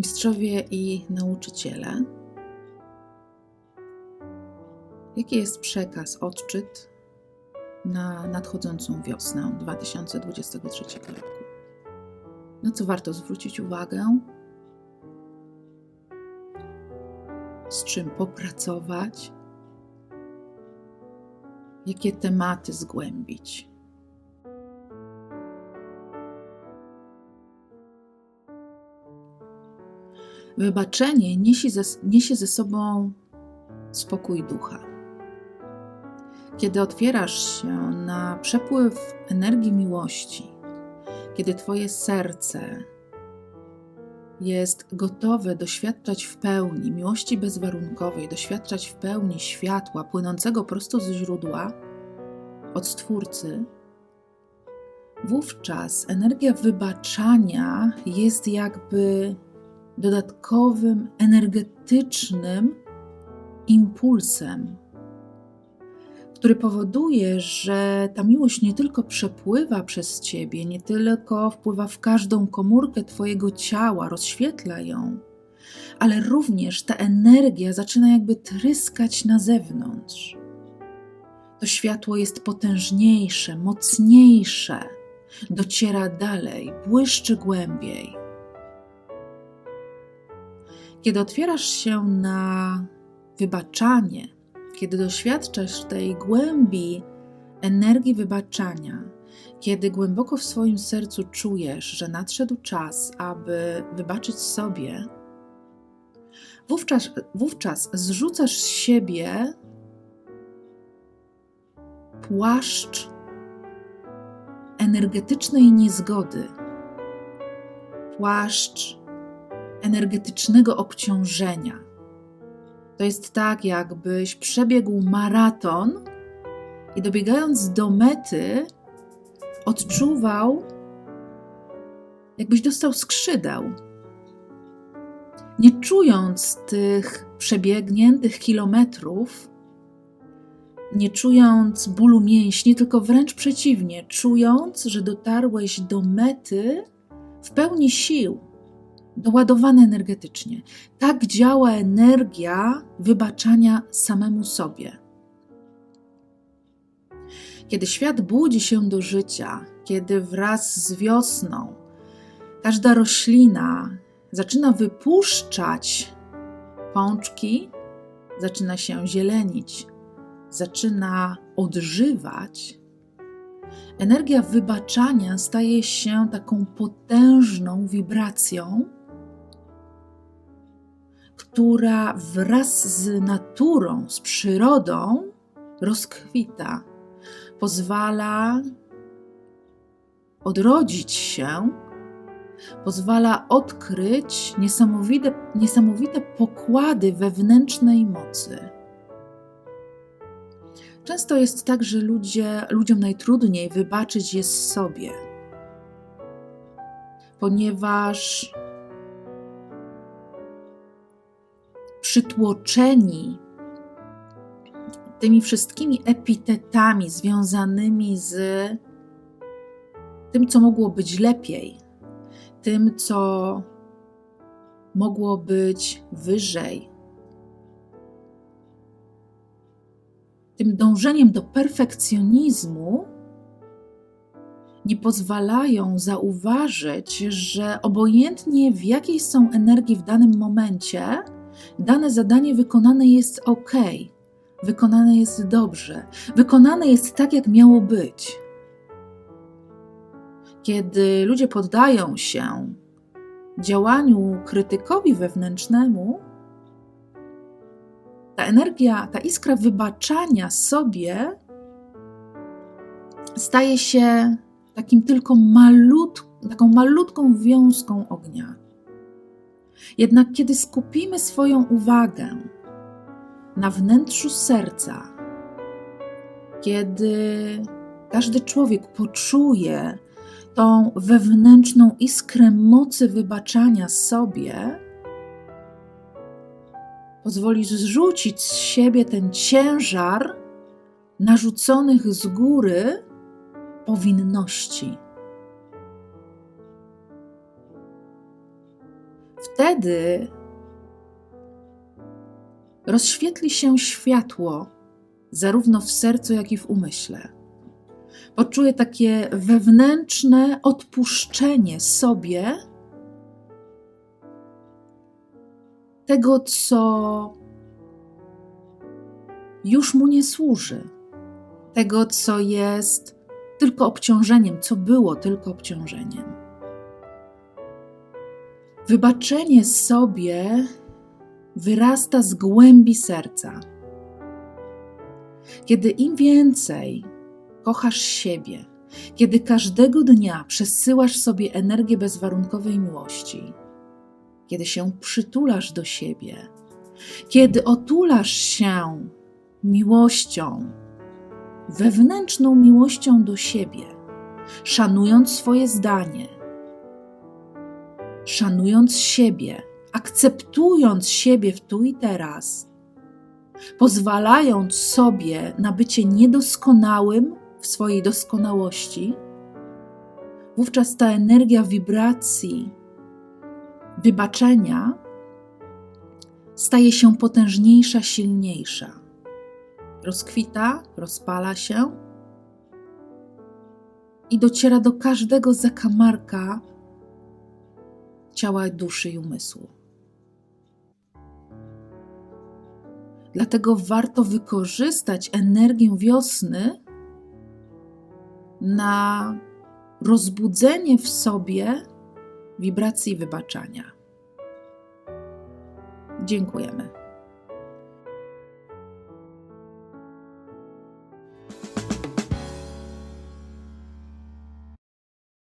Mistrzowie i nauczyciele. Jaki jest przekaz, odczyt na nadchodzącą wiosnę 2023 roku? Na co warto zwrócić uwagę? Z czym popracować? Jakie tematy zgłębić? Wybaczenie niesie ze, niesie ze sobą spokój ducha. Kiedy otwierasz się na przepływ energii miłości, kiedy Twoje serce jest gotowe doświadczać w pełni miłości bezwarunkowej, doświadczać w pełni światła płynącego prosto ze źródła, od Stwórcy, wówczas energia wybaczania jest jakby dodatkowym energetycznym impulsem, który powoduje, że ta miłość nie tylko przepływa przez ciebie, nie tylko wpływa w każdą komórkę Twojego ciała, rozświetla ją, ale również ta energia zaczyna jakby tryskać na zewnątrz. To światło jest potężniejsze, mocniejsze, dociera dalej, błyszczy głębiej. Kiedy otwierasz się na wybaczanie, kiedy doświadczasz tej głębi energii wybaczania, kiedy głęboko w swoim sercu czujesz, że nadszedł czas, aby wybaczyć sobie, wówczas, wówczas zrzucasz z siebie płaszcz energetycznej niezgody, płaszcz energetycznego obciążenia. To jest tak, jakbyś przebiegł maraton i dobiegając do mety, odczuwał, jakbyś dostał skrzydeł. Nie czując tych przebiegniętych kilometrów, nie czując bólu mięśni, tylko wręcz przeciwnie, czując, że dotarłeś do mety w pełni sił doładowane energetycznie. Tak działa energia wybaczania samemu sobie. Kiedy świat budzi się do życia, kiedy wraz z wiosną każda roślina zaczyna wypuszczać pączki, zaczyna się zielenić, zaczyna odżywać, energia wybaczania staje się taką potężną wibracją, która wraz z naturą, z przyrodą rozkwita, pozwala odrodzić się, pozwala odkryć niesamowite, niesamowite pokłady wewnętrznej mocy. Często jest tak, że ludzie, ludziom najtrudniej wybaczyć jest sobie, ponieważ przytłoczeni tymi wszystkimi epitetami związanymi z tym, co mogło być lepiej, tym, co mogło być wyżej, tym dążeniem do perfekcjonizmu, nie pozwalają zauważyć, że obojętnie w jakiej są energii w danym momencie, dane zadanie wykonane jest ok, wykonane jest dobrze, wykonane jest tak, jak miało być. Kiedy ludzie poddają się działaniu krytykowi wewnętrznemu, ta energia, ta iskra wybaczania sobie staje się takim tylko malut, taką malutką wiązką ognia. Jednak kiedy skupimy swoją uwagę na wnętrzu serca, kiedy każdy człowiek poczuje tą wewnętrzną iskrę mocy wybaczania sobie, pozwoli zrzucić z siebie ten ciężar narzuconych z góry powinności. Wtedy rozświetli się światło zarówno w sercu, jak i w umyśle. Poczuję takie wewnętrzne odpuszczenie sobie tego, co już mu nie służy, tego, co jest tylko obciążeniem, co było tylko obciążeniem. Wybaczenie sobie wyrasta z głębi serca. Kiedy im więcej kochasz siebie, kiedy każdego dnia przesyłasz sobie energię bezwarunkowej miłości, kiedy się przytulasz do siebie, kiedy otulasz się miłością, wewnętrzną miłością do siebie, szanując swoje zdanie, szanując siebie, akceptując siebie w tu i teraz, pozwalając sobie na bycie niedoskonałym w swojej doskonałości, wówczas ta energia wibracji, wybaczenia staje się potężniejsza, silniejsza. Rozkwita, rozpala się i dociera do każdego zakamarka ciała, duszy i umysłu. Dlatego warto wykorzystać energię wiosny na rozbudzenie w sobie wibracji wybaczania. Dziękujemy.